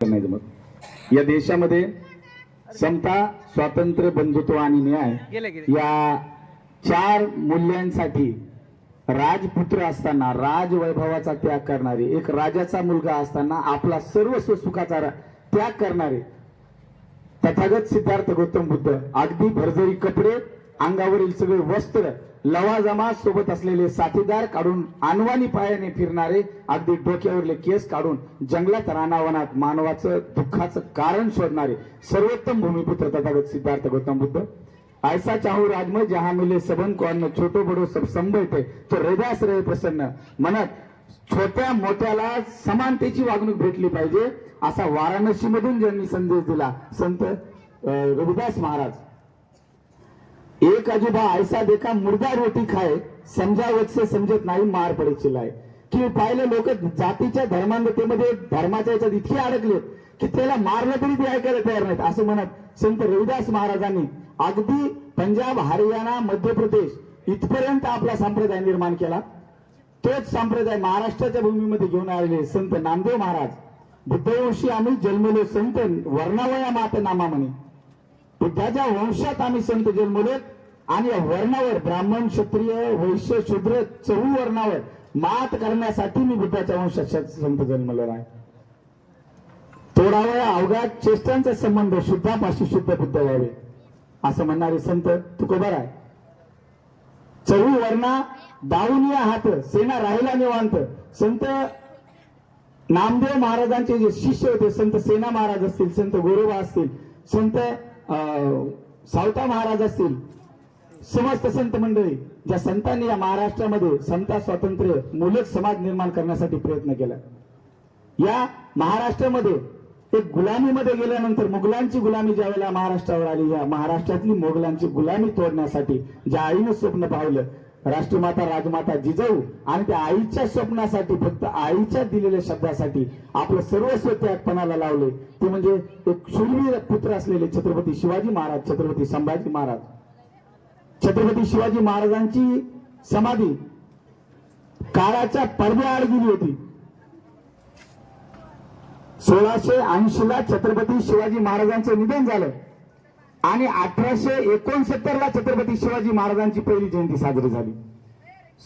नाही जमत. या देशामध्ये समता स्वातंत्र्य बंधुत्व आणि न्याय या चार मूल्यांसाठी राजपुत्र असताना राजवैभवाचा त्याग करणारे एक राजाचा मुलगा असताना आपला सर्वस्व सुखाचा त्याग करणारे तथागत सिद्धार्थ गौतम बुद्ध अगदी भरजरी कपडे अंगावरील सगळे वस्त्र लवाजमा सोबत असलेले साथीदार काढून अनवानी पायाने फिरणारे अगदी डोक्यावरले केस काढून जंगलात रानावनात मानवाचं दुःखाचं कारण शोधणारे सर्वोत्तम भूमिपुत्र तथागत सिद्धार्थ गौतम बुद्ध. ऐसा चाहू राजम जहा मिले सबन को छोटो बडो सब संभयते तो हृदयास रे प्रसन्न. म्हणत छोट्या मोठ्याला समानतेची वागणूक भेटली पाहिजे असा वाराणसी मधून ज्यांनी संदेश दिला संत अं, रविदास महाराज. एक अजूबा ऐसा देखा मुर्दा रोटी खाय समजावत से समजत नाही मार पडे चिलाय की पाहिलं लोक जातीच्या धर्मांधतेमध्ये धर्माच्या याच्यात इतके अडकलेत की त्याला मारलं तरी ते ऐकायला तयार नाहीत. असं म्हणत संत रविदास महाराजांनी अगदी पंजाब हरियाणा मध्य प्रदेश इथपर्यंत आपला संप्रदाय निर्माण केला. तोच संप्रदाय महाराष्ट्राच्या भूमीमध्ये घेऊन आलेले संत नामदेव महाराज. बुद्धवंशी आम्ही जन्मलो संत वर्णावया मात नामा म्हणे. बुद्धाच्या वंशात आम्ही संत जन्मलो आणि वर्णावर ब्राह्मण क्षत्रिय वैश्य शूद्र चहू वर्णावर मात करण्यासाठी मी बुद्धाच्या वंशात संत जन्मलो आहे तोडावया अवघात चेष्टांचा संबंध शुद्धापाशी शुद्ध बुद्ध व्हावे असं म्हणणारे संत तुकोबर आहे. चहू वर्णा दावून या हात सेना राहिला निवांत. संत नामदेव महाराजांचे जे शिष्य होते संत सेना महाराज असतील संत गोरोबा असतील संत अं, सावता महाराज असतील समस्त संत मंडळी ज्या संतांनी या महाराष्ट्रामध्ये समता स्वातंत्र्य मूलक समाज निर्माण करण्यासाठी प्रयत्न केला. या महाराष्ट्रामध्ये एक गुलामीमध्ये गेल्यानंतर मुघलांची गुलामी ज्या वेळेला महाराष्ट्रावर आली या महाराष्ट्रातली मुघलांची गुलामी तोडण्यासाठी ज्या आईनं स्वप्न पाहिलं राष्ट्रमाता राजमाता जिजाऊ आणि त्या आईच्या स्वप्नासाठी फक्त आईच्या दिलेल्या शब्दासाठी आपलं सर्वस्व त्यागपणाला लावले. ते म्हणजे एक शूरवीर पुत्र असलेले छत्रपती शिवाजी महाराज छत्रपती संभाजी महाराज. छत्रपती शिवाजी महाराजांची समाधी काळाच्या पडद्याआड गेली होती. सोळाशे ऐंशी ला छत्रपती शिवाजी महाराजांचं निधन झालं. आणि अठराशे एकोणसत्तर ला छत्रपती शिवाजी महाराजांची पहिली जयंती साजरी झाली.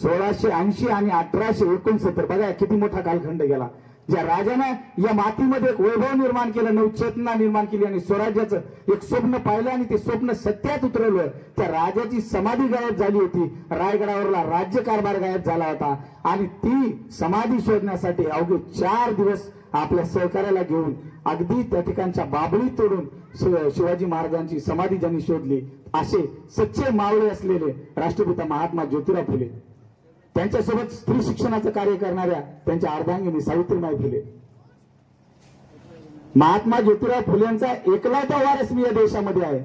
सोळाशे ऐंशी आणि अठराशे एकोणसत्तर बघा किती मोठा कालखंड गेला. ज्या राजानं या मातीमध्ये एक वैभव निर्माण केलं नवचेतना निर्माण केली आणि स्वराज्याचं एक स्वप्न पाहिलं आणि ते स्वप्न सत्यात उतरवलं त्या राजाची समाधी गायब झाली होती. रायगडावरला राज्यकारभार गायब झाला होता. आणि ती समाधी शोधण्यासाठी अवघे चार दिवस आपल्या सहकार्याला घेऊन अगदी त्या ठिकाणच्या बाबळी तोडून शिवाजी महाराजांची समाधी ज्यांनी शोधली असे सच्चे मावळे असलेले राष्ट्रपिता महात्मा ज्योतिराव फुले. त्यांच्यासोबत स्त्री शिक्षणाचं कार्य करणाऱ्या त्यांच्या अर्धांगिनी सावित्रीबाई फुले. महात्मा ज्योतिराव फुलेंचा एकलाचा वारस मी या देशामध्ये आहे.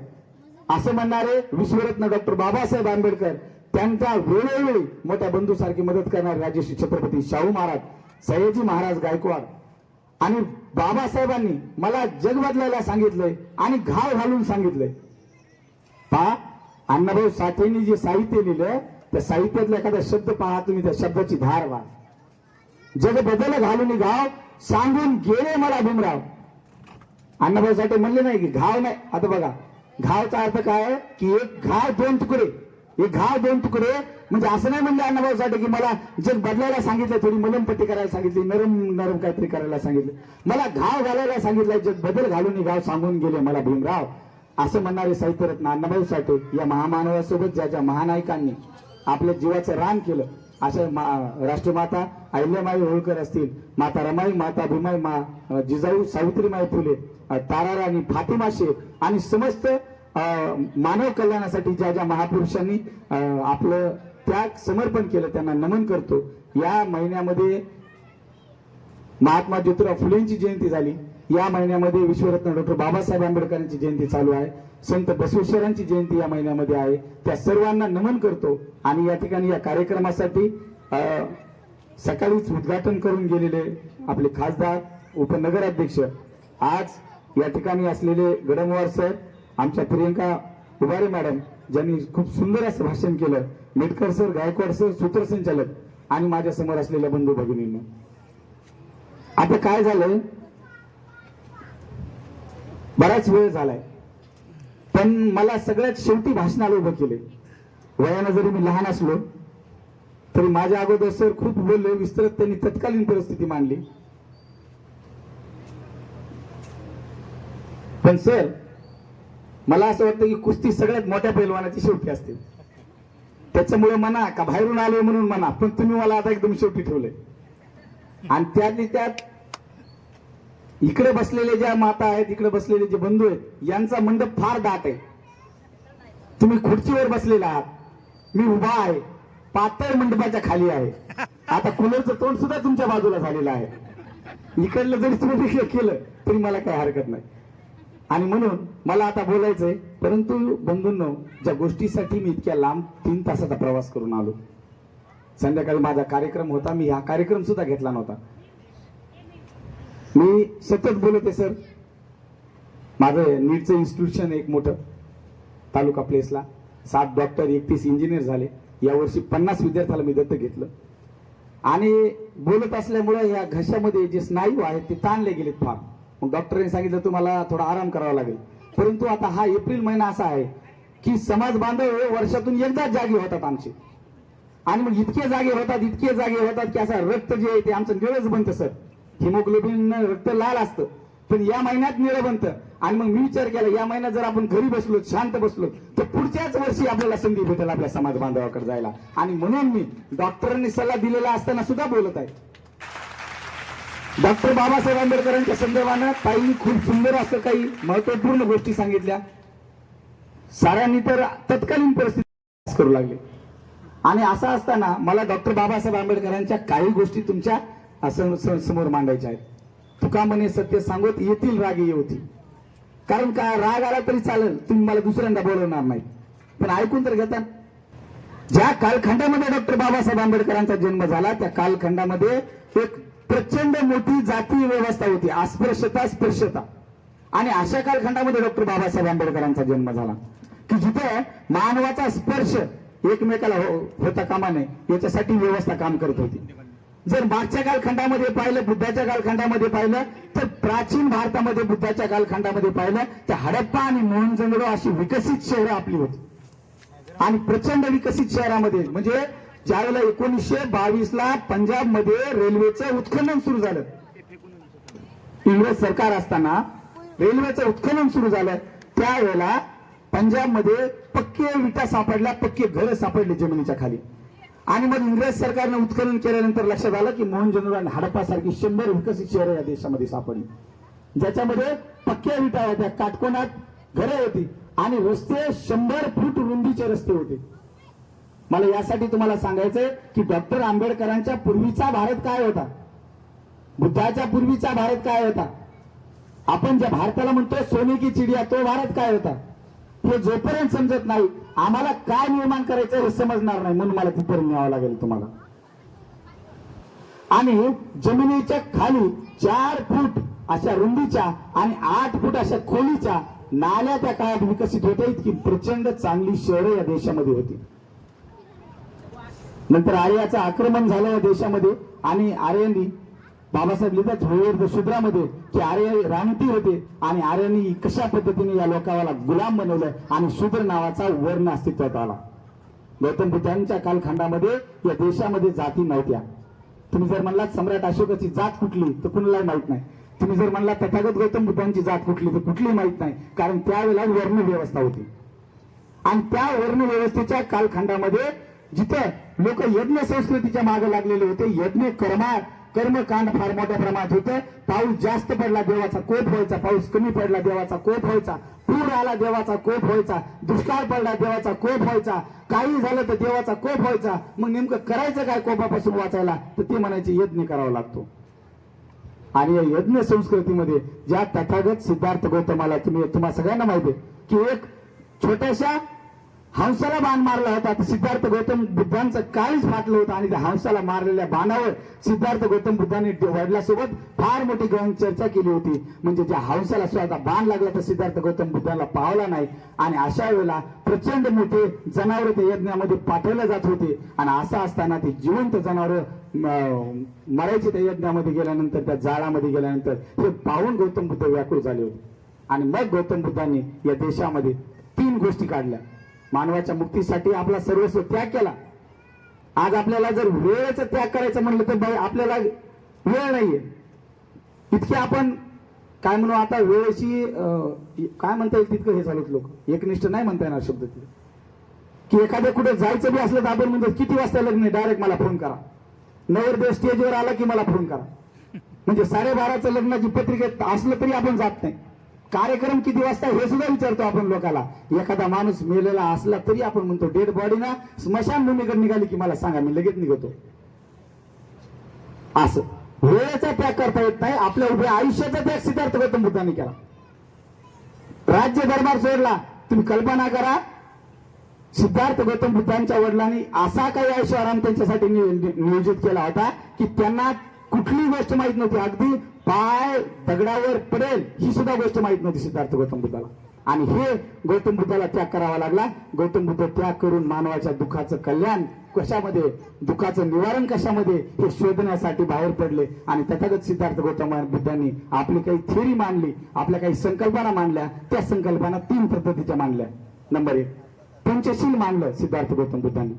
असं म्हणणारे विश्वरत्न डॉक्टर बाबासाहेब आंबेडकर त्यांच्या वेळोवेळी मोठ्या बंधूसारखी मदत करणारे राजेश्री छत्रपती शाहू महाराज सयाजी महाराज गायकवाड आणि बाबासाहेबांनी मला जग बदलायला सांगितलंय आणि घाव घालून सांगितलंय. पा अण्णाभाऊ साठेंनी जे साहित्य लिहिलं त्या साहित्यातला एखादा शब्द पाहा तुम्ही त्या शब्दाची धार वा जग बदल घालून गाव सांगून गेले मला भीमराव. अण्णाभाऊ साठे म्हणले नाही की घाव नाही. आता बघा घावचा अर्थ काय की एक घाव दोन तुकडे. एक घाव दोन तुकडे. म्हणजे असं नाही म्हणलं अण्णाभाऊ साठे की मला जग बदलायला सांगितलं थोडी मलमपट्टी करायला सांगितली नरम नरम काहीतरी करायला सांगितलं. मला घाव घालायला सांगितलं जग बदल घालून गाव सांगून गेले मला भीमराव. असं म्हणणारे साहित्यरत्न अण्णाभाऊ साठे या महामानवासोबत ज्या ज्या महानायकांनी आपल्या जीवाचं रान केलं. अशा मा- राष्ट्रमाता अहिल्यामाई होळकर असतील माता रमाई माता भीमाई मा जिजाऊ सावित्रीमाई फुले तारा ताराराणी फातिमा शेख आणि समस्त मानव कल्याणासाठी ज्या ज्या महापुरुषांनी आपलं त्याग समर्पण केलं त्यांना नमन करतो. या महिन्यामध्ये महात्मा ज्योतिराव फुलेंची जयंती झाली. या महिन्यामध्ये विश्वरत्न डॉक्टर बाबासाहेब आंबेडकरांची जयंती चालू आहे. संत बसवेश्वरांची जयंती या महिन्यामध्ये आहे. त्या सर्वांना नमन करतो आणि या ठिकाणी या कार्यक्रमासाठी सकाळीच उद्घाटन करून गेलेले आपले खासदार उपनगराध्यक्ष आज या ठिकाणी असलेले गडमवार सर आमच्या प्रियंका उभारे मॅडम ज्यांनी खूप सुंदर असं भाषण केलं. मेटकर सर गायकवाड सर सूत्रसंचालक आणि माझ्यासमोर असलेल्या बंधू भगिनींना. आता काय झालंय? बराच वेळ झालाय. पण मला सगळ्यात शेवटी भाषणाला उभं केले. वयानं जरी मी लहान असलो तरी माझ्या अगोदर सर खूप बोलले विस्तृत त्यांनी तत्कालीन परिस्थिती मांडली. पण सर मला असं वाटतं की कुस्ती सगळ्यात मोठ्या पैलवानाची शेवटी असते. त्याच्यामुळे म्हणा का बाहेरून आलोय म्हणून म्हणा पण तुम्ही मला आता एकदम शेवटी ठेवलंय. आणि त्यातली त्यात इकडे बसलेले ज्या माता आहेत इकडे बसलेले जे बंधू आहेत यांचा मंडप फार दाट आहे. तुम्ही खुर्चीवर बसलेला आहात. मी उभा आहे. पातळ मंडपाच्या खाली आहे. आता कूलरचं तोंड सुद्धा तुमच्या बाजूला झालेलं आहे. इकडलं जरी तुम्ही केलं तरी मला काही हरकत नाही. आणि म्हणून मला आता बोलायचंय परंतु बंधूंनो ज्या गोष्टीसाठी मी इतक्या लांब तीन तासाचा प्रवास करून आलो संध्याकाळी माझा कार्यक्रम होता मी हा कार्यक्रम सुद्धा घेतला नव्हता. मी सतत बोलत आहे सर. माझं नीटचं इन्स्टिट्यूशन एक मोठं. तालुका प्लेसला सात डॉक्टर एकतीस इंजिनियर झाले. यावर्षी पन्नास विद्यार्थ्याला मी दत्तक घेतलं. आणि बोलत असल्यामुळं या घशामध्ये जे स्नायू आहेत ते ताणले गेलेत फार. मग डॉक्टरांनी सांगितलं तुम्हाला थोडा आराम करावा लागेल. परंतु आता हा एप्रिल महिना असा आहे की समाज बांधव हे वर्षातून एकदाच जागे होतात आमचे. आणि मग इतके जागे होतात इतके जागे होतात की असं रक्त जे आहे ते आमचं निळच बनतं सर. हिमोग्लोबिन रक्त लाल असतं. पण या महिन्यात निळं बनतं. आणि मग मी विचार केला या महिन्यात जर आपण घरी बसलो शांत बसलो तर पुढच्याच वर्षी आपल्याला संधी भेटेल आपल्या समाज बांधवाकडे जायला. आणि म्हणून मी डॉक्टरांनी सल्ला दिलेला असताना सुद्धा बोलत आहे. डॉक्टर बाबासाहेब आंबेडकरांच्या संदर्भानं ताईंनी खूप सुंदर असं काही महत्त्वपूर्ण गोष्टी सांगितल्या. साऱ्यांनी तर तत्कालीन परिस्थिती करू लागले. आणि असं असताना मला डॉक्टर बाबासाहेब आंबेडकरांच्या काही गोष्टी तुमच्या असं समोर मांडायचे आहेत. तुका म्हणे सत्य सांगत येतील राग होती कारण का राग आला तरी चालेल तुम्ही मला दुसऱ्यांदा बोलवणार नाही पण ऐकून तर घेता. ज्या कालखंडामध्ये डॉक्टर बाबासाहेब आंबेडकरांचा जन्म झाला त्या कालखंडामध्ये एक प्रचंड मोठी जाती व्यवस्था होती अस्पृश्यता स्पर्शता. आणि अशा कालखंडामध्ये डॉक्टर बाबासाहेब आंबेडकरांचा जन्म झाला. की जिथे मानवाचा स्पर्श एकमेकाला हो- होता कामा नये याच्यासाठी व्यवस्था काम करत होती. जर मागच्या कालखंडामध्ये पाहिलं बुद्धाच्या कालखंडामध्ये पाहिलं तर प्राचीन भारतामध्ये बुद्धाच्या कालखंडामध्ये पाहिलं तर हडप्पा आणि मोहनजंगडो अशी विकसित शहरं आपली होती. आणि प्रचंड विकसित शहरामध्ये म्हणजे ज्यावेळेला एकोणीसशे बावीस ला पंजाबमध्ये रेल्वेचं उत्खनन सुरू झालं. इंग्रज सरकार असताना रेल्वेचं उत्खनन सुरू झालं. त्यावेळेला पंजाबमध्ये पक्के विटा सापडल्या पक्के घर सापडले जमिनीच्या खाली. आणि मग इंग्रज सरकारनं उत्खनन केल्यानंतर लक्षात आलं की मोहनजोदडो आणि हडप्पासारखी शंभर विकसित शहरं या देशामध्ये सापडली. ज्याच्यामध्ये पक्क्या विटा होत्या काटकोणात घरे होती आणि रस्ते शंभर फूट रुंदीचे रस्ते होते. मला यासाठी तुम्हाला सांगायचंय की डॉक्टर आंबेडकरांच्या पूर्वीचा भारत काय होता? बुद्धाच्या पूर्वीचा भारत काय होता? आपण ज्या भारताला म्हणतो सोने की चिडिया तो भारत काय होता? हे जोपर्यंत समजत नाही आम्हाला काय निर्माण करायचं हे समजणार नाही म्हणून मला तिथपर्यंत न्यावं लागेल तुम्हाला. आणि जमिनीच्या खाली चार फूट अशा रुंदीच्या आणि आठ फूट अशा खोलीच्या नाल्या त्या काळात विकसित होत्या इतकी प्रचंड चांगली शहरं या देशामध्ये होती. नंतर आर्याचं आक्रमण झालं या देशामध्ये आणि आर्यांनी बाबासाहेब लिहितात झोळीवर शूद्रामध्ये की आर्य रामती होते आणि आर्यांनी कशा पद्धतीने या लोकावाला गुलाम बनवलं आणि शूद्र नावाचा वर्ण अस्तित्वात आला. गौतम बुद्धांच्या कालखंडामध्ये या देशामध्ये जाती नव्हत्या. तुम्ही जर म्हणलात सम्राट अशोकाची जात कुठली तर कुणाला माहीत नाही. तुम्ही जर म्हणला तथागत गौतम बुद्धांची जात कुठली तर कुठली माहीत नाही कारण त्यावेळेला वर्ण व्यवस्था होती. आणि त्या वर्ण व्यवस्थेच्या कालखंडामध्ये जिथे लोक यज्ञ संस्कृतीच्या मागे लागलेले होते यज्ञ कर्मात कर्मकांड फार मोठ्या प्रमाणात होते पाऊस जास्त पडला देवाचा कोप व्हायचा. पाऊस कमी पडला देवाचा कोप व्हायचा. पूर आला देवाचा कोप व्हायचा. दुष्काळ पडला देवाचा कोप व्हायचा. काही झालं तर देवाचा कोप व्हायचा. मग नेमकं करायचं काय कोपापासून वाचायला? तर ते म्हणायचे यज्ञ करावा लागतो. आणि या यज्ञ संस्कृतीमध्ये ज्या तथागत सिद्धार्थ गौतमाला तुम्ही तुम्हाला सगळ्यांना माहिती की एक छोट्याशा हंसाला बाण मारला होता. तर सिद्धार्थ गौतम बुद्धांचं काळीच फाटलं होतं आणि त्या हंसाला मारलेल्या बाणावर सिद्धार्थ गौतम बुद्धांनी वडिलासोबत फार मोठी गहन चर्चा केली होती. म्हणजे ज्या हंसाला स्वतः बाण लागला तर सिद्धार्थ गौतम बुद्धाला पावला नाही. आणि अशा वेळेला प्रचंड मोठे जनावर त्या यज्ञामध्ये पाठवले जात होते. आणि असं असताना ते जिवंत जनावर मरायचे त्या यज्ञामध्ये गेल्यानंतर त्या जाळामध्ये गेल्यानंतर हे पाहून गौतम बुद्ध व्याकुळ झाले होते. आणि मग गौतम बुद्धांनी या देशामध्ये तीन गोष्टी काढल्या. मानवाच्या मुक्तीसाठी आपला सर्वस्व त्याग केला. आज आपल्याला जर वेळेचा त्याग करायचं म्हणलं तर भाई आपल्याला वेळ नाहीये. इतके आपण काय म्हणू आता वेळेची अं, काय म्हणता येईल तितकं हे चालत लोक. एकनिष्ठ नाही म्हणता येणार शब्द तिथे. की एखाद्या कुठे जायचं बी असलं तर आपण म्हणतो किती वाजता लग्न डायरेक्ट मला फोन करा. नवरदेव स्टेजवर आला की मला फोन करा. म्हणजे साडेबाराचं लग्नाची पत्रिकेत असलं तरी आपण जात नाही. कार्यक्रम किती वाजता हे सुद्धा विचारतो आपण लोकांना एखादा माणूस मेलेला असला तरी आपण म्हणतो डेड बॉडी ना स्मशानभूमीकडे निघाली की मला सांगा मी लगेच निघतो. असं. वेळेचा त्याग करता येत नाही. आपल्या उभ्या आयुष्याचा त्याग सिद्धार्थ गौतम बुद्धांनी केला. राज्य दरबार सोडला. तुम्ही कल्पना करा सिद्धार्थ गौतम बुद्धांच्या वडिलांनी असा काही ऐश्वराम त्यांच्यासाठी नियोजित केला होता की त्यांना कुठली गोष्ट माहीत नव्हती. अगदी पाय दगडावर पडेल ही सुद्धा गोष्ट माहीत नव्हती सिद्धार्थ गौतम बुद्धाला. आणि हे गौतम बुद्धाला त्याग करावा लागला. गौतम बुद्ध त्याग करून मानवाच्या दुःखाचं कल्याण कशामध्ये दुःखाचं निवारण कशामध्ये हे शोधण्यासाठी बाहेर पडले. आणि तथागत सिद्धार्थ गौतम बुद्धांनी आपली काही थिअरी मांडली आपल्या काही संकल्पना मांडल्या. त्या संकल्पना तीन पद्धतीच्या मांडल्या. नंबर एक पंचशील मानलं सिद्धार्थ गौतम बुद्धांनी.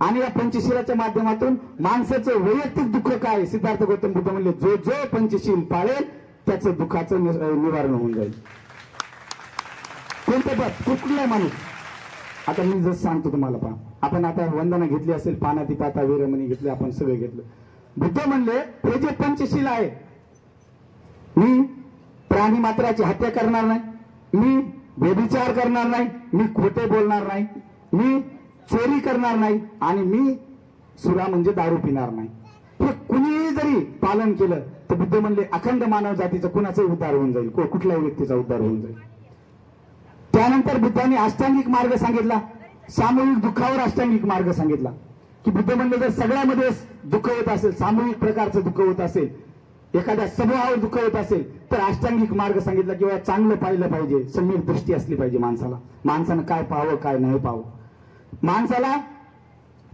आणि या पंचशीलाच्या माध्यमातून माणसाचं वैयक्तिक दुःख काय? सिद्धार्थ गौतम बुद्ध म्हणले जो जो पंचशील पाळेल त्याचं दुःखाचं निवारण होऊन जाईल. कोणतं पद? कुठलाही माणूस? आता मी जसं सांगतो तुम्हाला पहा. आपण आता वंदना घेतली असेल पानाती पाता वीरमणी घेतली आपण सगळे घेतलं. बुद्ध म्हणले हे जे पंचशील आहे मी प्राणी मात्राची हत्या करणार नाही. मी व्यभिचार करणार नाही. मी खोटे बोलणार नाही. मी चोरी करणार नाही आणि मी सुरा म्हणजे दारू पिणार नाही. हे कुणीही जरी पालन केलं तर बुद्ध म्हणले अखंड मानव जातीचा कुणाचाही उद्धार होऊन जाईल. कुठल्याही व्यक्तीचा उद्धार होऊन जाईल. त्यानंतर बुद्धांनी अष्टांगिक मार्ग सांगितला. सामूहिक दुःखावर अष्टांगिक मार्ग सांगितला. की बुद्ध म्हणले जर सगळ्यामध्ये दुःख होत असेल सामूहिक प्रकारचं दुःख होत असेल एखाद्या समूहावर दुःख होत असेल तर अष्टांगिक मार्ग सांगितला किंवा चांगलं पाहिलं पाहिजे. समीर दृष्टी असली पाहिजे माणसाला. माणसानं काय पाहावं काय नाही पाहावं. माणसाला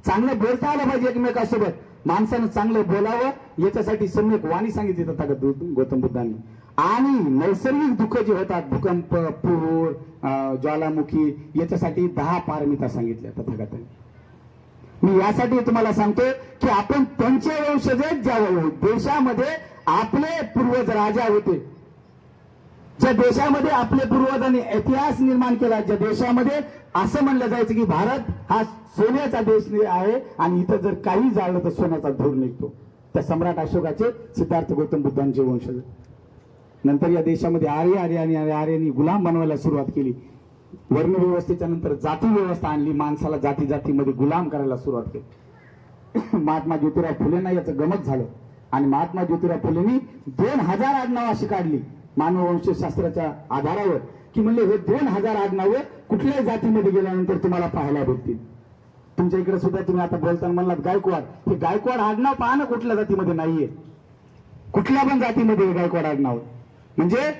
चांगलं बोलता आलं पाहिजे एकमेकासोबत. माणसानं चांगलं बोलावं याच्यासाठी सम्यक वाणी सांगितली तथागत गौतम बुद्धांनी. आणि नैसर्गिक दुःख जे होतात भूकंप पूर अं, ज्वालामुखी याच्यासाठी दहा पारमिता सांगितल्या तथागतांनी मी यासाठी तुम्हाला सांगतो की आपण पंचवंशज ज्या देशामध्ये आपले पूर्वज राजा होते ज्या देशामध्ये आपले पूर्वजांनी इतिहास निर्माण केला ज्या देशामध्ये असं म्हणलं जायचं की भारत हा सोन्याचा देश आहे आणि इथं जर काही जाळलं तर सोन्याचा धूर निघतो. त्या सम्राट अशोकाचे सिद्धार्थ गौतम बुद्धांचे वंशज नंतर या देशामध्ये आर्य आर्य आणि आर्यांनी गुलाम बनवायला सुरुवात केली. वर्णव्यवस्थेच्या नंतर जाती व्यवस्था आणली. माणसाला जाती जातीमध्ये गुलाम करायला सुरुवात केली. महात्मा ज्योतिराव फुलेंना याचं गमत झालं. आणि महात्मा ज्योतिराव फुलेंनी दोन हजार आडनाव अशी काढली मानववंशशास्त्राच्या आधारावर की म्हणले हे दोन हजार आडनावं कुठल्याही जातीमध्ये गेल्यानंतर तुम्हाला पाहायला भेटतील. तुमच्या इकडे सुद्धा तुम्ही आता बोलताना म्हणलात गायकवाड. हे गायकवाड आडनाव पहा ना कुठल्या जातीमध्ये नाहीये. कुठल्या पण जातीमध्ये हे गायकवाड आडनाव. म्हणजे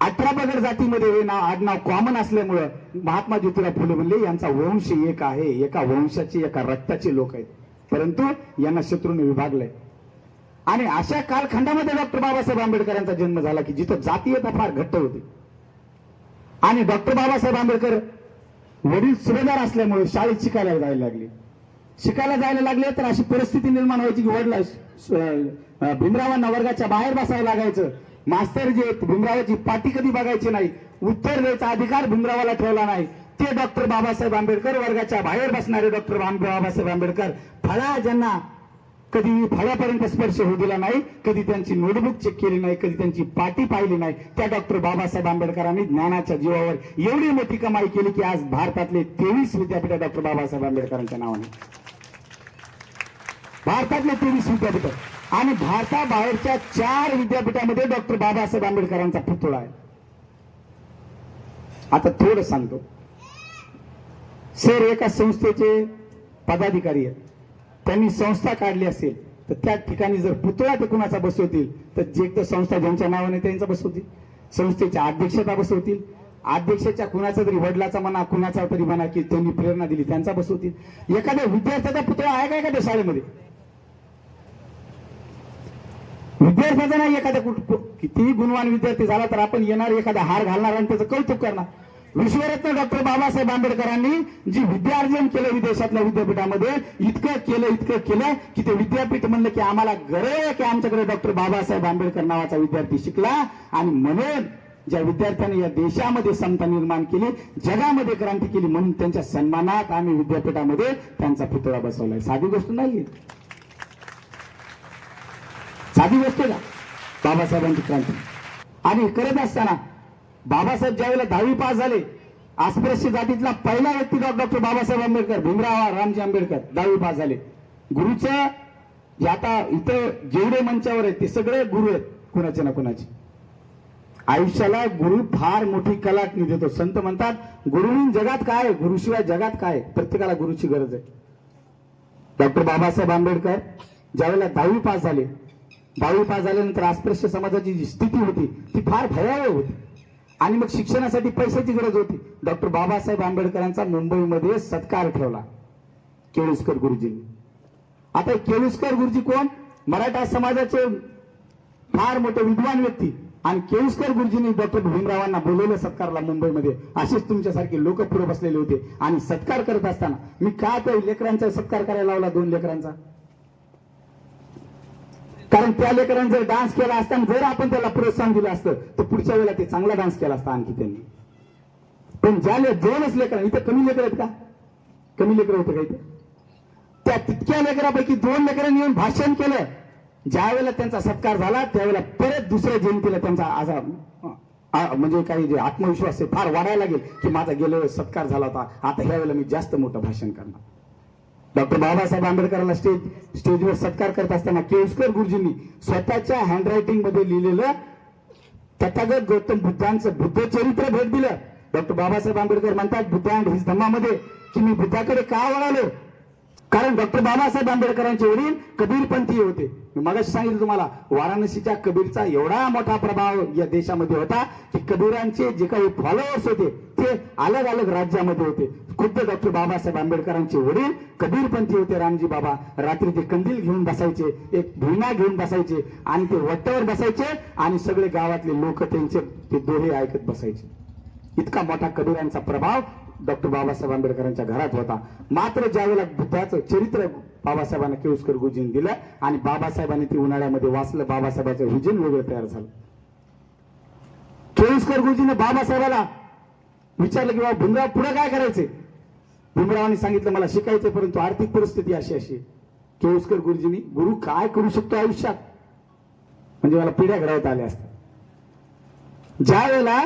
अठरा पगड जातीमध्ये हे नाव आडनाव कॉमन असल्यामुळं महात्मा ज्योतिराव फुले म्हणले यांचा वंश एक आहे. एका वंशाचे एका रक्ताचे लोक आहेत. परंतु यांना शत्रूने विभागलंय. आणि अशा कालखंडामध्ये डॉक्टर बाबासाहेब आंबेडकर यांचा जन्म झाला की जिथं जातीयता फार घट्ट होती. आणि डॉक्टर बाबासाहेब आंबेडकर वडील सुभेदार असल्यामुळे शाळेत शिकायला जायला लागले. शिकायला जायला लागले तर अशी परिस्थिती निर्माण व्हायची की वडला भीमरावांना वर्गाच्या बाहेर बसायला लागायचं. मास्तर जे भीमरावाची पाठी कधी बघायची नाही. उत्तर द्यायचा अधिकार भीमरावाला ठेवला नाही. ते डॉक्टर बाबासाहेब आंबेडकर वर्गाच्या बाहेर बसणारे डॉक्टर बाबासाहेब आंबेडकर. फळा ज्यांना कधी फळापर्यंत स्पर्श होऊ दिला नाही कधी त्यांची नोटबुक चेक केली नाही कधी त्यांची पाटी पाहिली नाही. त्या डॉक्टर बाबासाहेब आंबेडकरांनी ज्ञानाच्या जीवावर एवढी मोठी कमाई केली की आज भारतातले तेवीस विद्यापीठ डॉक्टर बाबासाहेब आंबेडकरांच्या नावाने. भारतातले तेवीस विद्यापीठ. आणि भारताबाहेरच्या चार विद्यापीठामध्ये डॉक्टर बाबासाहेब आंबेडकरांचा पुतळा आहे. आता थोडं सांगतो. सर एका संस्थेचे पदाधिकारी आहेत. त्यांनी संस्था काढली असेल तर त्या ठिकाणी जर पुतळा ते कुणाचा बसवतील तर जे एक तर संस्था ज्यांच्या नावाने त्यांचा बसवतील संस्थेच्या अध्यक्षता बसवतील अध्यक्षाच्या कुणाचा तरी वडिलाचा म्हणा कुणाचा तरी म्हणा की त्यांनी प्रेरणा दिली त्यांचा बसवतील. एखाद्या विद्यार्थ्याचा पुतळा आहे का एखाद्या शाळेमध्ये? विद्यार्थ्याचा नाही एखाद्या कुठ- कितीही गुणवान विद्यार्थी झाला तर आपण येणार एखादा हार घालणार आणि त्याचं कौतुक करणार. विश्वरत्न डॉक्टर बाबासाहेब आंबेडकरांनी जी विद्यार्जन केलं विदेशातल्या विद्यापीठामध्ये इतकं केलं इतकं केलं की ते विद्यापीठ म्हणलं की आम्हाला गरज आहे की आमच्याकडे डॉक्टर बाबासाहेब आंबेडकर नावाचा विद्यार्थी शिकला. आणि म्हणून ज्या विद्यार्थ्यांनी या देशामध्ये समता निर्माण केली जगामध्ये क्रांती केली म्हणून त्यांच्या सन्मानात आम्ही विद्यापीठामध्ये त्यांचा पुतळा बसवलाय. साधी गोष्ट नाही साधी गोष्ट का? बाबासाहेबांची क्रांती. आणि करत असताना बाबासाहेब ज्यावेळेला दहावी पास झाले अस्पृश्य जातीतला पहिला व्यक्ती डॉक्टर बाबासाहेब आंबेडकर भीमराव रामजी आंबेडकर दहावी पास झाले. गुरुचं जे आता इथं जेवढे मंचावर आहेत ते सगळे गुरु आहेत कुणाचे ना कुणाचे. आयुष्याला गुरु फार मोठी कलाटणी देतो. संत म्हणतात गुरुनी जगात काय गुरुशिवाय जगात काय प्रत्येकाला गुरुची गरज आहे. डॉक्टर बाबासाहेब आंबेडकर ज्यावेळेला दहावी पास झाले दहावी पास झाल्यानंतर आस्पृश्य समाजाची जी स्थिती होती ती फार भयावह होती. आणि मग शिक्षणासाठी पैशाची गरज होती. डॉक्टर बाबासाहेब आंबेडकरांचा मुंबईमध्ये सत्कार ठेवला. केळुसकर गुरुजींनी आता केळुसकर गुरुजी कोण? मराठा समाजाचे फार मोठे विद्वान व्यक्ती. आणि केळुसकर गुरुजींनी डॉक्टर भीमरावांना बोलवलं सत्कारला मुंबईमध्ये. असेच तुमच्यासारखे लोक पुढे बसलेले होते. आणि सत्कार करत असताना मी का त्या लेकरांचा सत्कार करायला लावला दोन लेकरांचा? कारण त्या लेकरांनी जर डान्स केला असताना जर आपण त्याला प्रोत्साहन दिलं असतं तर पुढच्या वेळेला ते चांगला डान्स केला असता आणखी त्यांनी. पण ज्या ले दोनच लेकर इथं कमी लेकर आहेत का? कमी लेकर होतं का इथं? त्या तितक्या लेकरापैकी दोन लेकरांनी येऊन भाषण केलं. ज्या वेळेला त्यांचा सत्कार झाला त्यावेळेला परत दुसऱ्या जयंतीला त्यांचा आजार म्हणजे काही जे आत्मविश्वास आहे फार वाढायला लागेल की माझा गेल्या वेळेस सत्कार झाला होता. आता ह्या वेळेला मी जास्त मोठं भाषण करणार. डॉक्टर बाबासाहेब आंबेडकरांना स्टेज स्टेजवर सत्कार करत असताना केळुस्कर गुरुजींनी स्वतःच्या हँडरायटिंगमध्ये लिहिलेलं तथागत गौतम बुद्धांचं बुद्ध चरित्र भेट दिलं. डॉक्टर बाबासाहेब आंबेडकर म्हणतात बुद्ध अँड हिज धम्मामध्ये की मी बुद्धाकडे का वळालो? कारण डॉक्टर बाबासाहेब आंबेडकरांचे वडील कबीरपंथीय होते. मी मगाशी सांगितलं तुम्हाला वाराणसीच्या कबीरचा एवढा मोठा प्रभाव या देशामध्ये होता की कबीरांचे जे काही फॉलोअर्स होते ते अलग अलग राज्यामध्ये होते. खुद्द डॉक्टर बाबासाहेब आंबेडकरांचे वडील कबीरपंथी होते रामजी बाबा. रात्री ते कंदील घेऊन बसायचे एक भुईना घेऊन बसायचे आणि ते वट्टावर बसायचे आणि सगळे गावातले लोक त्यांचे ते दोहे ऐकत बसायचे. इतका मोठा कबीरांचा प्रभाव डॉक्टर बाबासाहेब आंबेडकरांच्या घरात होता. मात्र ज्यावेळेला बुद्धाचं चरित्र बाबासाहेबांना केळुसकर गुरुजींनी दिलं आणि बाबासाहेबांनी ते उन्हाळ्यामध्ये वाचलं. बाबासाहेबांचं हुजीन वेगळं तयार झालं. केळुसकर गुरुजीने बाबासाहेबाला विचारलं की बाबा भीमराव पुढे काय करायचे भीमरावांनी सांगितलं मला शिकायचं परंतु आर्थिक परिस्थिती अशी अशी केळुसकर गुरुजींनी गुरु काय करू शकतो आयुष्यात? म्हणजे मला पिढ्या घडवता आल्या असतात ज्या वेळेला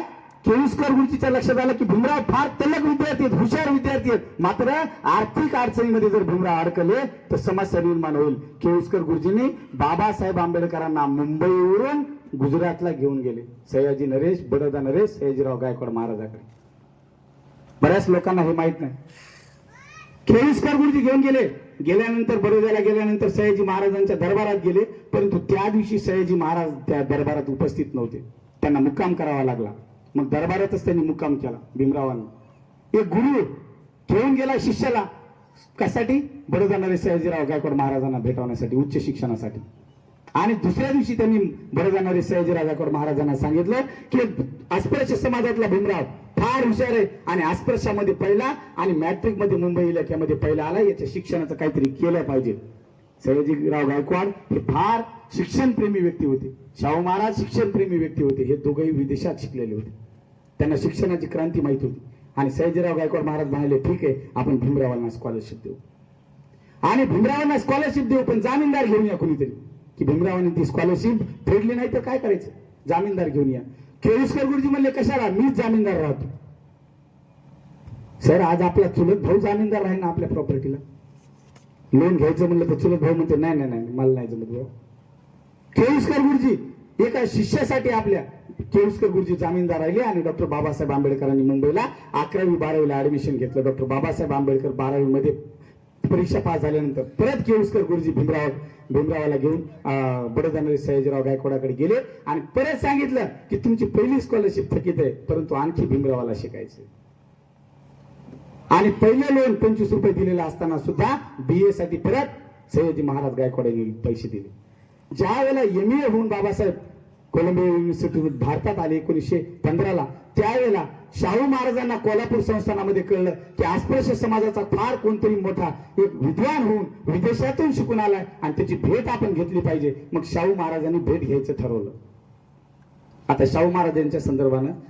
केळुसकर गुरुजीच्या लक्षात आलं की भीमराव फार तल्लक विद्यार्थी आहेत हुशार विद्यार्थी आहेत. मात्र आर्थिक अडचणीमध्ये जर भीमराव अडकले तर समस्या निर्माण होईल. केळुसकर गुरुजींनी बाबासाहेब आंबेडकरांना मुंबईवरून गुजरातला घेऊन गेले. सयाजी नरेश बडोदा नरेश सयाजीराव गायकवाड महाराजाकडे. बऱ्याच लोकांना हे माहीत नाही. केळुसकर गुरुजी घेऊन गेले. गेल्यानंतर बडोद्याला गेल्यानंतर सयाजी महाराजांच्या दरबारात गेले. परंतु त्या दिवशी सयाजी महाराज त्या दरबारात उपस्थित नव्हते. त्यांना मुक्काम करावा लागला. मग दरबारातच त्यांनी मुक्काम केला भीमरावांनी. एक गुरु ठेवून गेला शिष्याला. कशासाठी? बडोदा सयाजीराव गायकवाड महाराजांना भेटवण्यासाठी उच्च शिक्षणासाठी. आणि दुसऱ्या दिवशी त्यांनी बडोदा सयाजीराव गायकवाड महाराजांना सांगितलं की अस्पृश्य समाजातला भीमराव फार हुशार आहे. आणि अस्पृश्यामध्ये पहिला आणि मॅट्रिकमध्ये मुंबई इलाक्यामध्ये पहिला आला. याच्या शिक्षणाचं काहीतरी केलं पाहिजे. सयाजीराव गायकवाड हे फार शिक्षणप्रेमी व्यक्ती होते. शाहू महाराज शिक्षणप्रेमी व्यक्ती होते. हे दोघंही विदेशात शिकलेले होते. त्यांना शिक्षणाची क्रांती माहीत होती. आणि सयाजीराव गायकवाड महाराज म्हणाले ठीक आहे आपण भीमरावांना स्कॉलरशिप देऊ. आणि भीमरावांना स्कॉलरशिप देऊ पण जामीनदार घेऊन या कोणीतरी. की भीमरावांनी ती स्कॉलरशिप फेडली नाही तर काय करायचं? जामीनदार घेऊन या. केळुसकर गुरुजी म्हणले कशाला? मीच जामीनदार राहतो. सर आज आपला चुलत भाऊ जामीनदार राहील ना आपल्या प्रॉपर्टीला लोन घ्यायचं म्हणलं तर चुलत भाऊ म्हणते नाही नाही नाही मला नाही जमत भाऊ. केळुसकर गुरुजी. एका शिष्यासाठी आपल्या केळुसकर गुरुजी जामीनदार राहिले आणि डॉक्टर बाबासाहेब आंबेडकरांनी मुंबईला अकरावी बारावीला ऍडमिशन घेतलं. डॉक्टर बाबासाहेब आंबेडकर बारावी मध्ये परीक्षा पास झाल्यानंतर परत केळुसकर गुरुजी भीमराव भीमरावाला घेऊन अं, सयाजीराव गायकवाडाकडे गेले आणि परत सांगितलं की तुमची पहिली स्कॉलरशिप थकीत आहे परंतु आणखी भीमरावाला शिकायचे आणि पहिले लोन पंचवीस रुपये दिलेलं असताना सुद्धा बी ए साठी परत सयाजी महाराज गायकवाड यांनी पैसे दिले. ज्या वेळेला एम ए होऊन बाबासाहेब कोलंबिया युनिव्हर्सिटी भारतात आले एकोणीसशे पंधराला त्यावेळेला शाहू महाराजांना कोल्हापूर संस्थानामध्ये कळलं की अस्पृश्य समाजाचा फार कोणतरी मोठा एक विद्वान होऊन विदेशातून शिकून आलाय आणि त्याची भेट आपण घेतली पाहिजे. मग शाहू महाराजांनी भेट घ्यायचं ठरवलं. आता शाहू महाराजांच्या संदर्भानं